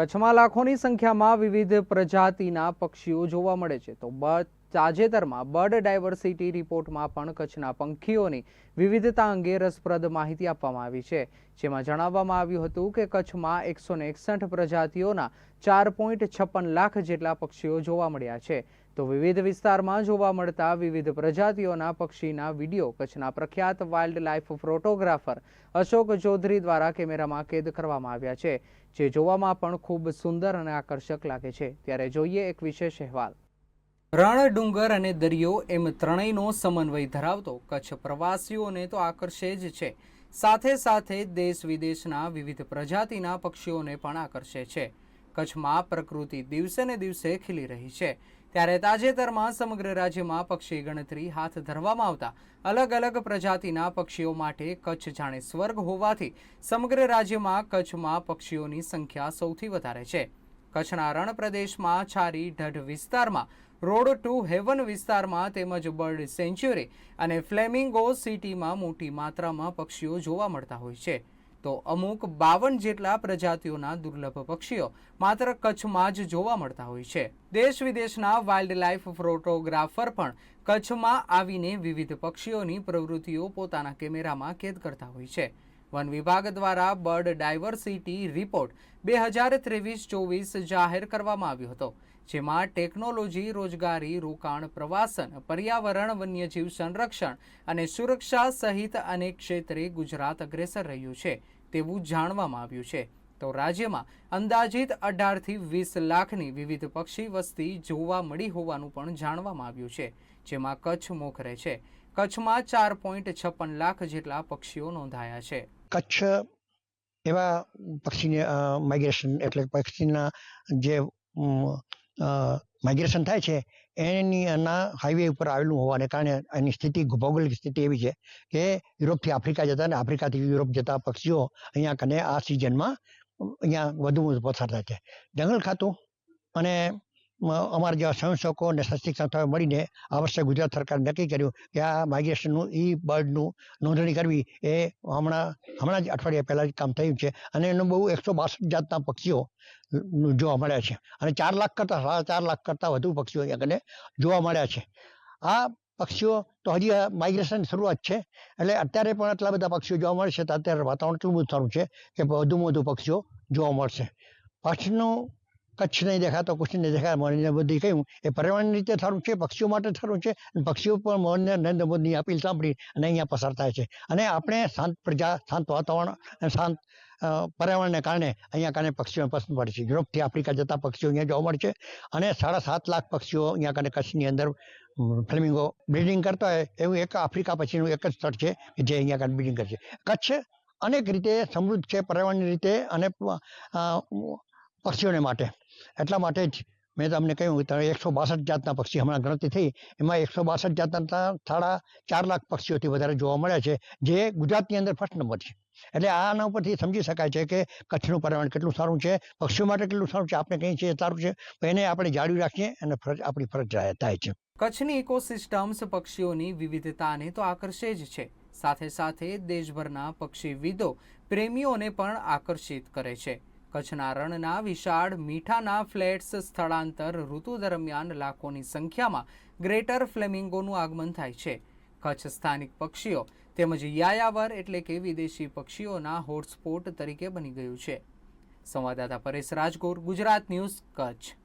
કચ્છમાં લાખોની સંખ્યામાં વિવિધ પ્રજાતિના પક્ષીઓ જોવા મળે છે. તો તાજેતરમાં બર્ડ ડાયવર્સિટી રિપોર્ટમાં પણ કચ્છના પંખીઓની વિવિધતા અંગે રસપ્રદ માહિતી આપવામાં આવી છે. જેમાં જણાવવામાં આવ્યું હતું કે કચ્છમાં એકસો એકસઠ પ્રજાતિઓના ચાર પોઈન્ટ છપ્પન લાખ જેટલા પક્ષીઓ જોવા મળ્યા છે. તો વિવિધ વિસ્તારમાં જોવા મળતા વિવિધ પ્રજાતિઓના પક્ષીના વીડિયો, કચ્છના પ્રખ્યાત wildlife photographer Ashok Chaudhary દ્વારા કેમેરામાં કેદ કરવામાં આવ્યા છે, જે જોવામાં પણ ખૂબ સુંદર અને આકર્ષક લાગે છે. ત્યારે જોઈએ એક વિશેષ અહેવાલ. રણ ડુંગર અને દરિયો એમ ત્રણેયનો સમન્વય ધરાવતો કચ્છ પ્રવાસીઓને તો આકર્ષે જ છે. સાથે સાથે દેશ વિદેશના વિવિધ પ્રજાતિના પક્ષીઓને પણ આકર્ષે છે. કચ્છમાં પ્રકૃતિ દિવસે ને દિવસે ખીલી રહી છે. ત્યારે તાજેતરમાં સમગ્ર રાજ્યમાં પક્ષી ગણતરી હાથ ધરવામાં આવતા અલગ અલગ પ્રજાતિના પક્ષીઓ માટે કચ્છ જાણે સ્વર્ગ હોવાથી સમગ્ર રાજ્યમાં કચ્છમાં પક્ષીઓની સંખ્યા સૌથી વધારે છે. કચ્છના રણ પ્રદેશમાં છારી ઢઢ વિસ્તારમાં, રોડ ટુ હેવન વિસ્તારમાં તેમજ બર્ડ સેન્ચ્યુરી અને ફ્લેમિંગો સિટીમાં મોટી માત્રામાં પક્ષીઓ જોવા મળતા હોય છે. તો અમુક બાવન જેટલા પ્રજાતિઓના દુર્લભ પક્ષીઓ માત્ર કચ્છમાં જ જોવા મળતા હોય છે. દેશ વિદેશના વાઇલ્ડ લાઇફ ફોટોગ્રાફર પણ કચ્છમાં આવીને વિવિધ પક્ષીઓની પ્રવૃત્તિઓ પોતાના કેમેરામાં કેદ કરતા હોય છે. વન વિભાગ દ્વારા બર્ડ ડાયવર્સિટી રિપોર્ટ બે હજાર ત્રેવીસ ચોવીસ જાહેર કરવામાં આવ્યો હતો, જેમાં ટેકનોલોજી, રોજગારી, રોકાણ, પ્રવાસન, પર્યાવરણ, વન્યજીવ સંરક્ષણ અને સુરક્ષા સહિત અનેક ક્ષેત્રે ગુજરાત અગ્રેસર રહ્યું છે તેવું જાણવામાં આવ્યું છે. તો રાજ્યમાં અંદાજિત અઢારથી વીસ લાખની વિવિધ પક્ષી વસ્તી જોવા મળી હોવાનું પણ જાણવામાં આવ્યું છે, જેમાં કચ્છ મોખરે છે. કચ્છમાં ચાર પોઈન્ટ છપ્પન લાખ જેટલા પક્ષીઓ નોંધાયા છે. કચ્છ એવા પક્ષીને માઇગ્રેશન એટલે પક્ષીના જે માઇગ્રેશન થાય છે, એની એના હાઈવે ઉપર આવેલું હોવાને કારણે એની સ્થિતિ ભૌગોલિક સ્થિતિ એવી છે કે યુરોપથી આફ્રિકા જતા અને આફ્રિકાથી યુરોપ જતા પક્ષીઓ અહીંયા કને આ સિઝનમાં અહીંયા વધુ પસાર થાય છે. જંગલ ખાતું અને અમારા જેવા સંશોધકો અને શૈક્ષણિક સંસ્થાઓ મળીને આ વર્ષે ગુજરાત સરકારે નક્કી કર્યું કે આ માઇગ્રેશનનું ઈ બર્ડનું નોંધણી કરવી એ હમણાં હમણાં જ અઠવાડિયા પહેલાં જ કામ થયું છે. અને એનું બહુ એકસો બાસઠ જાતના પક્ષીઓ જોવા મળ્યા છે. અને ચાર લાખ કરતાં, સાડા ચાર લાખ કરતાં વધુ પક્ષીઓ અહીંયા જોવા મળ્યા છે. આ પક્ષીઓ તો હજી માઇગ્રેશન શરૂઆત છે. એટલે અત્યારે પણ આટલા બધા પક્ષીઓ જોવા મળશે તો અત્યારે વાતાવરણ એટલું બધું સારું છે કે વધુમાં વધુ પક્ષીઓ જોવા મળશે. પક્ષીનું કચ્છ નહીં દેખાતો કુછ નહીં દેખાય નરેન્દ્ર મોદી કહ્યું એ પર્યાવરણ રીતે સારું છે, પક્ષીઓ માટે થરું છે પક્ષીઓ પણ મોહન નરેન્દ્ર મોદીની અપીલ સાંભળી અને અહીંયા પસાર થાય છે. અને આપણે શાંત પ્રજા, શાંત વાતાવરણ અને શાંત પર્યાવરણને કારણે અહીંયા કારણે પક્ષીઓ પસંદ પડે છે. યુરોપથી આફ્રિકા જતા પક્ષીઓ અહીંયા જોવા મળે છે. અને સાડા સાત લાખ પક્ષીઓ અહીંયા કારણે કચ્છની અંદર ફ્લેમિંગો બ્રિડિંગ કરતા હોય, એવું એક આફ્રિકા પછીનું એક જ સ્થળ છે, જે અહીંયા કારણે બ્રિડિંગ કરે છે. કચ્છ અનેક રીતે સમૃદ્ધ છે પર્યાવરણની રીતે અને પક્ષીઓને માટે. એટલા માટે જ મેં તમને કહ્યું કે એકસો બાસઠ જાતના પક્ષી હમણાં ગણતરી થઈ. એમાં એકસો બાસઠ જાતના સાડા ચાર લાખ પક્ષીઓથી વધારે જોવા મળ્યા છે, જે ગુજરાતની અંદર ફર્સ્ટ નંબર છે. એટલે આના ઉપરથી સમજી શકાય છે કે કચ્છનું પર્યાવરણ કેટલું સારું છે, પક્ષીઓ માટે કેટલું સારું છે, આપણે કહીએ છીએ સારું છે એને આપણે જાળવી રાખીએ અને ફરજ, આપણી ફરજ થાય છે. કચ્છની ઇકોસિસ્ટમ્સ પક્ષીઓની વિવિધતાને તો આકર્ષે જ છે. સાથે સાથે દેશભરના પક્ષીવિદો પ્રેમીઓને પણ આકર્ષિત કરે છે. કચ્છના રણના વિશાળ મીઠાના ફ્લેટ્સ સ્થળાંતર ઋતુ દરમિયાન લાખોની સંખ્યામાં ગ્રેટર ફ્લેમિંગોનું આગમન થાય છે. કચ્છ સ્થાનિક પક્ષીઓ તેમજ યાયાવર એટલે કે વિદેશી પક્ષીઓના હોટસ્પોટ તરીકે બની ગયું છે. સંવાદદાતા પરેશ રાજગોર, ગુજરાત ન્યૂઝ કચ્છ.